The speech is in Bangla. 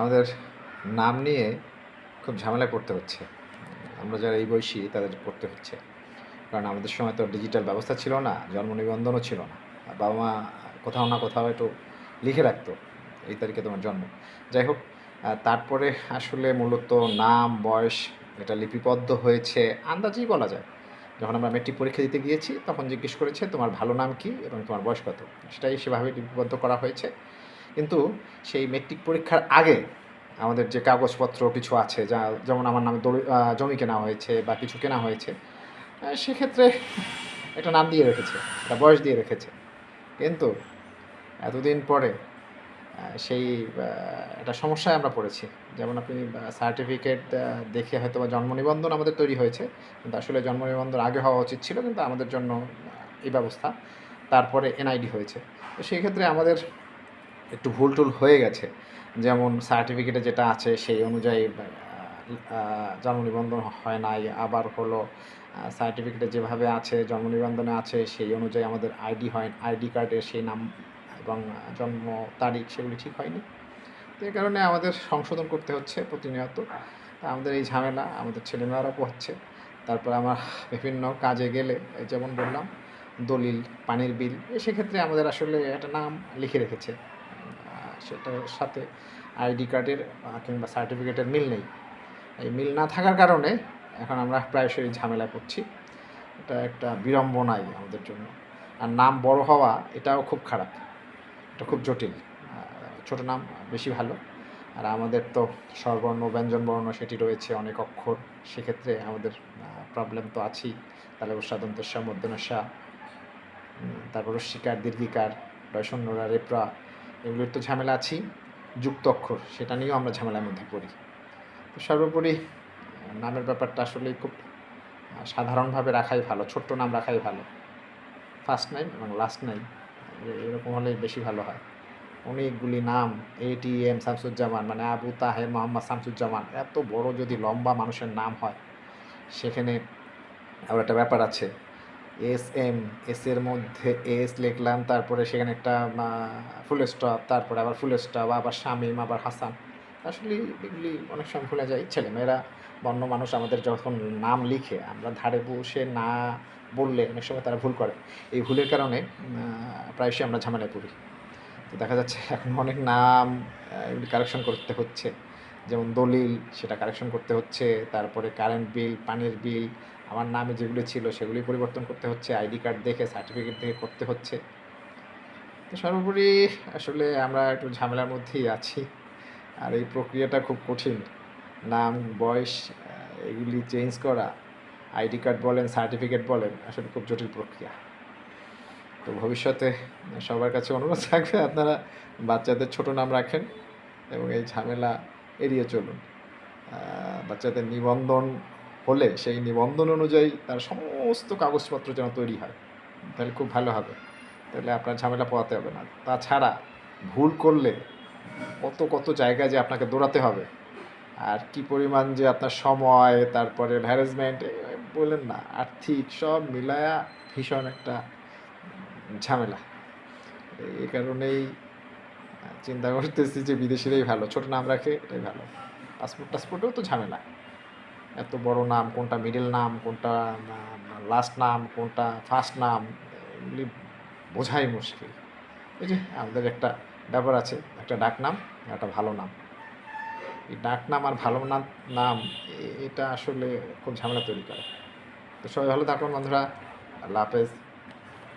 আমাদের নাম নিয়ে খুব ঝামেলায় পড়তে হচ্ছে। আমরা যারা এই বয়সী, তাদের পড়তে হচ্ছে। কারণ আমাদের সময় তো ডিজিটাল ব্যবস্থা ছিল না, জন্ম নিবন্ধনও ছিল না। বাবা মা কোথাও না কোথাও একটু লিখে রাখতো এই তারিখে তোমার জন্ম। যাই হোক তারপরে আসলে মূলত নাম, বয়স, এটা লিপিবদ্ধ হয়েছে আন্দাজেই বলা যায়। যখন আমরা মেট্রিক পরীক্ষা দিতে গিয়েছি, তখন জিজ্ঞেস করেছে তোমার ভালো নাম কি এবং তোমার বয়স কত? সেটাই সেভাবে লিপিবদ্ধ করা হয়েছে। কিন্তু সেই মেট্রিক পরীক্ষার আগে আমাদের যে কাগজপত্র কিছু আছে, যা যেমন আমার নামে জমি কেনা হয়েছে বা কিছু কেনা হয়েছে সেক্ষেত্রে একটা নাম দিয়ে রেখেছে একটা বয়স দিয়ে রেখেছে। কিন্তু এতদিন পরে সেই একটা সমস্যায় আমরা পড়েছি। যেমন আপনি সার্টিফিকেট দেখে হয়তো বা জন্ম নিবন্ধন আমাদের তৈরি হয়েছে, কিন্তু আসলে জন্ম নিবন্ধন আগে হওয়া উচিত ছিল, কিন্তু আমাদের জন্য এই ব্যবস্থা তারপরে এনআইডি হয়েছে। তো সেই ক্ষেত্রে আমাদের একটু ভুল টুল হয়ে গেছে। যেমন সার্টিফিকেটে যেটা আছে সেই অনুযায়ী জন্ম নিবন্ধন হয় নাই। আবার হলো সার্টিফিকেটে যেভাবে আছে জন্ম নিবন্ধনে আছে, সেই অনুযায়ী আমাদের আইডি হয়, আইডি কার্ডের সেই নাম এবং জন্ম তারিখ সেগুলি ঠিক হয়নি। তো এই কারণে আমাদের সংশোধন করতে হচ্ছে প্রতিনিয়ত। আমাদের এই ঝামেলা, আমাদের ছেলেমেয়েরাও হচ্ছে তারপর আমার বিভিন্ন কাজে গেলে যেমন বললাম, দলিল, পানির বিল সেক্ষেত্রে আমাদের আসলে একটা নাম লিখে রেখেছে। সেটার সাথে আইডি কার্ডের কিংবা সার্টিফিকেটের মিল নেই। এই মিল না থাকার কারণে এখন আমরা প্রায়শই ঝামেলা করছি এটা একটা বিড়ম্বনাই আমাদের জন্য। আর নাম বড় হওয়া, এটাও খুব খারাপ। এটা খুব জটিল। ছোট নাম বেশি ভালো। আর আমাদের তো স্বরবর্ণ, ব্যঞ্জনবর্ণ সেটি রয়েছে অনেক অক্ষর। সেক্ষেত্রে আমাদের প্রবলেম তো আছেই। তাহলে সাদন্তস্যা মধ্যনস্যা তারপর শিকার দীর্ঘিকার রয়সন্যরা রেপ্রা এগুলোর তো ঝামেলা আছেই যুক্ত অক্ষর, সেটা নিয়েও আমরা ঝামেলার মধ্যে পড়ি। তো সর্বোপরি, নামের ব্যাপারটা আসলে খুব সাধারণভাবে রাখাই ভালো, ছোট্ট নাম রাখাই ভালো। ফার্স্ট নাইম এবং লাস্ট নাইম এরকম হলে বেশি ভালো হয়। অনেকগুলি নাম এ টি এটিএম শামসুজ্জামান মানে আবু তাহের মোহাম্মদ শামসুজ্জামান, এত বড় যদি লম্বা মানুষের নাম হয়, সেখানে আবার একটা ব্যাপার আছে এস এম এস এর মধ্যে এস লিখলাম, তারপরে সেখানে একটা ফুল স্টপ তারপরে আবার ফুল স্টপ আবার শামিম, আবার হাসান। আসলে এগুলি অনেক সময় ভুলে যায়। ছেলেমেয়েরা বন্য মানুষ আমাদের যখন নাম লিখে, আমরা ধারে বসে না বললে অনেক সময় তারা ভুল করে। এই ভুলের কারণে প্রায়শই আমরা ঝামেলায় পড়ি। তো দেখা যাচ্ছে এখন অনেক নাম এগুলি কারেকশন করতে হচ্ছে। যেমন দলিল, সেটা কারেকশন করতে হচ্ছে। তারপরে কারেন্ট বিল পানির বিল আমার নামে যেগুলি ছিল সেগুলি পরিবর্তন করতে হচ্ছে, আইডি কার্ড দেখে, সার্টিফিকেট দেখে করতে হচ্ছে। তো সর্বোপরি আসলে আমরা একটু ঝামেলার মধ্যেই আছি। আর এই প্রক্রিয়াটা খুব কঠিন। নাম, বয়স এগুলি চেঞ্জ করা, আইডি কার্ড বলেন, সার্টিফিকেট বলেন, আসলে খুব জটিল প্রক্রিয়া। তো ভবিষ্যতে সবার কাছে অনুরোধ থাকবে আপনারা বাচ্চাদের ছোট নাম রাখেন এবং এই ঝামেলা এড়িয়ে চলুন। বাচ্চাদের নিবন্ধন হলে সেই নিবন্ধন অনুযায়ী তার সমস্ত কাগজপত্র যেন তৈরি হয়, তাহলে খুব ভালো হবে। তাহলে আপনার ঝামেলা পোয়াতে হবে না। তাছাড়া ভুল করলে কত কত জায়গায় যে আপনাকে দৌড়াতে হবে, আর কি পরিমাণ যে আপনার সময়, তারপরে হ্যারাসমেন্ট বললেন না, আর্থিক সব মিলায়া ভীষণ একটা ঝামেলা। এই কারণেই চিন্তা করতেছি যে বিদেশিরাই ভালো, ছোট নাম রাখে, এটাই ভালো। পাসপোর্ট টাসপোর্টেও তো ঝামেলা। এত বড় নাম, কোনটা মিডিল নাম, কোনটা লাস্ট নাম, কোনটা ফার্স্ট নাম, এগুলি বোঝাই মুশকিল। এই যে আমাদের একটা ব্যাপার আছে, একটা ডাক নাম, একটা ভালো নাম। এই ডাক নাম আর ভালো নাম নাম এটা আসলে খুব ঝামেলা তৈরি করে। তো সবাই ভালো থাকুন বন্ধুরা, আল্লাহ হাফেজ।